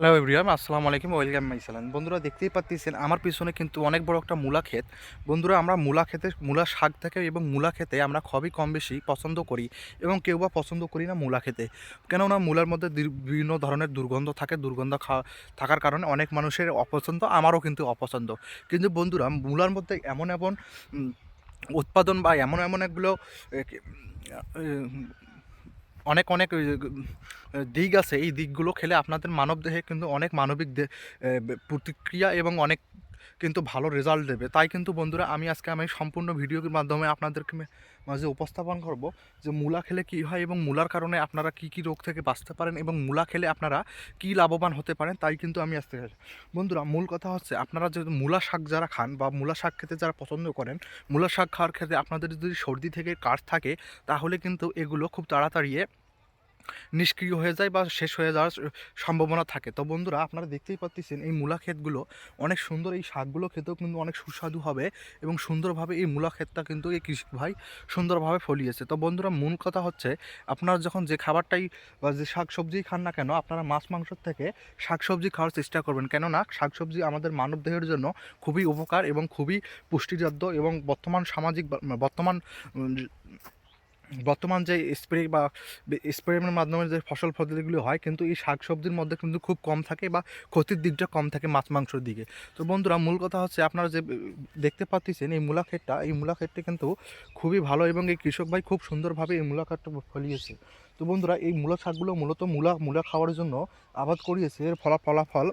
Hello everyone, আসসালামু আলাইকুম, welcome my সালাম বন্ধুরা, দেখতেই পাচ্ছেন আমার পিছনে কিন্তু অনেক বড় একটা মূলা ক্ষেত। বন্ধুরা, আমরা মূলা খেতে মূলা শাক থেকে এবং মূলা খেতে আমরা খুবই কম বেশি পছন্দ করি এবং কেউ বা পছন্দ করি না মূলা খেতে। কেননা, মূলার মধ্যে বিভিন্ন ধরনের দুর্গন্ধ থাকে, দুর্গন্ধ থাকার কারণে অনেক মানুষের অপছন্দ, আমারও কিন্তু অপছন্দ। কিন্তু বন্ধুরা, মূলার মধ্যে এমন এমন উৎপাদন বা এমন এমন একগুলো অনেক অনেক দিক আছে। এই দিকগুলো খেলে আপনাদের মানবদেহে কিন্তু অনেক মানবিক প্রতিক্রিয়া এবং অনেক কিন্তু ভালো রেজাল্ট দেবে। তাই কিন্তু বন্ধুরা, আমি আজকে আমি সম্পূর্ণ ভিডিওর মাধ্যমে আপনাদেরকে মাঝে উপস্থাপন করব যে মূলা খেলে কী হয় এবং মূলার কারণে আপনারা কি কি রোগ থেকে বাঁচতে পারেন এবং মূলা খেলে আপনারা কি লাভবান হতে পারেন, তাই কিন্তু আমি আজকে বন্ধুরা, মূল কথা হচ্ছে আপনারা যদি মূলা শাক যারা খান বা মূলা শাক খেতে যারা পছন্দ করেন, মূলা শাক খাওয়ার ক্ষেত্রে আপনাদের যদি সর্দি থেকে কাশ থাকে, তাহলে কিন্তু এগুলো খুব তাড়াতাড়ি নিষ্ক্রিয় হয়ে যায় বা শেষ হয়ে যাওয়ার সম্ভাবনা থাকে। তো বন্ধুরা, আপনারা দেখতেই পাচ্ছেন এই মূলা ক্ষেতগুলো অনেক সুন্দর। এই শাকগুলো খেতেও কিন্তু অনেক সুস্বাদু হবে এবং সুন্দরভাবে এই মূলা ক্ষেতটা কিন্তু এই কৃষক ভাই সুন্দরভাবে ফলিয়েছে। তো বন্ধুরা, মূল কথা হচ্ছে আপনারা যখন যে খাবারটাই বা যে শাক সবজিই খান না কেন, আপনারা মাছ মাংসর থেকে শাক সবজি খাওয়ার চেষ্টা করবেন। কেননা শাক সবজি আমাদের মানবদেহের জন্য খুবই উপকার এবং খুবই পুষ্টিজাত এবং বর্তমান সামাজিক বর্তমান বর্তমান যে স্প্রে বা স্প্রের মাধ্যমে যে ফসল ফসলগুলো হয়, কিন্তু এই শাক সবজির মধ্যে কিন্তু খুব কম থাকে বা ক্ষতির দিকটা কম থাকে মাছ মাংসর দিকে। তো বন্ধুরা, মূল কথা হচ্ছে আপনারা যে দেখতে পাচ্ছেন এই মূলা ক্ষেতটা, এই মূলা ক্ষেতটি কিন্তু খুবই ভালো এবং এই কৃষক ভাই খুব সুন্দরভাবে এই মূলা ক্ষেতটা ফলিয়েছে। তো বন্ধুরা, এই মূলা শাকগুলো মূলত মূলা মূলা খাওয়ার জন্য আবাদ করিয়েছে। এর ফলা ফলাফল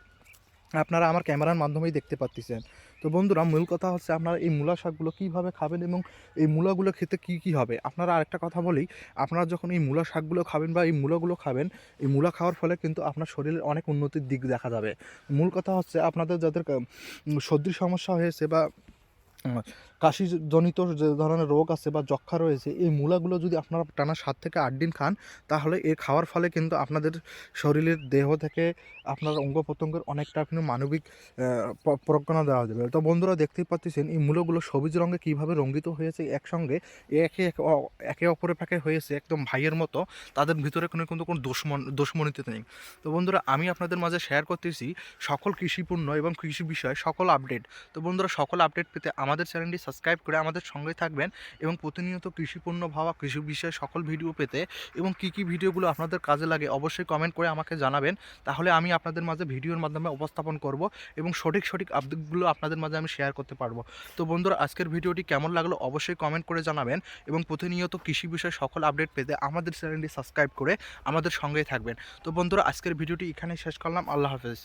আপনারা আমার ক্যামেরার মাধ্যমেই দেখতে পাচ্ছেন তো বন্ধুরা, মূল কথা হচ্ছে আপনারা এই মূলা শাকগুলো কীভাবে খাবেন এবং এই মূলাগুলো খেতে কি কি হবে? আপনারা আরেকটা কথা বলি, আপনারা যখন এই মূলা শাকগুলো খাবেন বা এই মূলাগুলো খাবেন, এই মূলা খাওয়ার ফলে কিন্তু আপনার শরীরের অনেক উন্নতির দিক দেখা যাবে। মূল কথা হচ্ছে আপনাদের যাদের সর্দির সমস্যা হয়েছে বা কাশিজনিত যে ধরনের রোগ আছে বা যক্ষা রয়েছে এই মূলাগুলো যদি আপনারা টানা সাত থেকে আট দিন খান তাহলে এ খাওয়ার ফলে কিন্তু আপনাদের শরীরের দেহ থেকে আপনার অঙ্গ প্রত্যঙ্গের অনেকটা কিন্তু মানবিক আহ, প- প্রজ্ঞানা দেওয়া যাবে। তো বন্ধুরা দেখতেই পাচ্ছেন এই মূলগুলো সবুজ রঙে কীভাবে রঙ্গিত হয়েছে একসঙ্গে একে একে অপরের পাকে হয়েছে একদম ভাইয়ের মতো তাদের ভিতরে কোনো কিন্তু কোনো দুশ্মন দুশ্মনীতি নেই। তো বন্ধুরা আমি আপনাদের মাঝে শেয়ার করতেছি সকল কৃষিপূর্ণ এবং কৃষি বিষয়ে সকল আপডেট তো বন্ধুরা সকল আপডেট পেতে আমাদের চ্যানেলটি সাবস্ক্রাইব করে আমাদের সঙ্গে থাকবেন এবং প্রতিনিয়ত কৃষিপূর্ণ ভাবা, কৃষি বিষয়ে সকল ভিডিও পেতে এবং কী কী ভিডিওগুলো আপনাদের কাজে লাগে অবশ্যই কমেন্ট করে আমাকে জানাবেন। তাহলে আমি আপনাদের মাঝে ভিডিওর মাধ্যমে উপস্থাপন করব এবং সঠিক সঠিক আপডেটগুলো আপনাদের মাঝে আমি শেয়ার করতে পারব। তো বন্ধুরা, আজকের ভিডিওটি কেমন লাগল অবশ্যই কমেন্ট করে জানাবেন এবং প্রতিনিয়ত কৃষি বিষয়ে সকল আপডেট পেতে আমাদের চ্যানেলটি সাবস্ক্রাইব করে আমাদের সঙ্গেই থাকবেন। তো বন্ধুরা, আজকের ভিডিওটি এখানেই শেষ করলাম। আল্লাহ হাফেজ।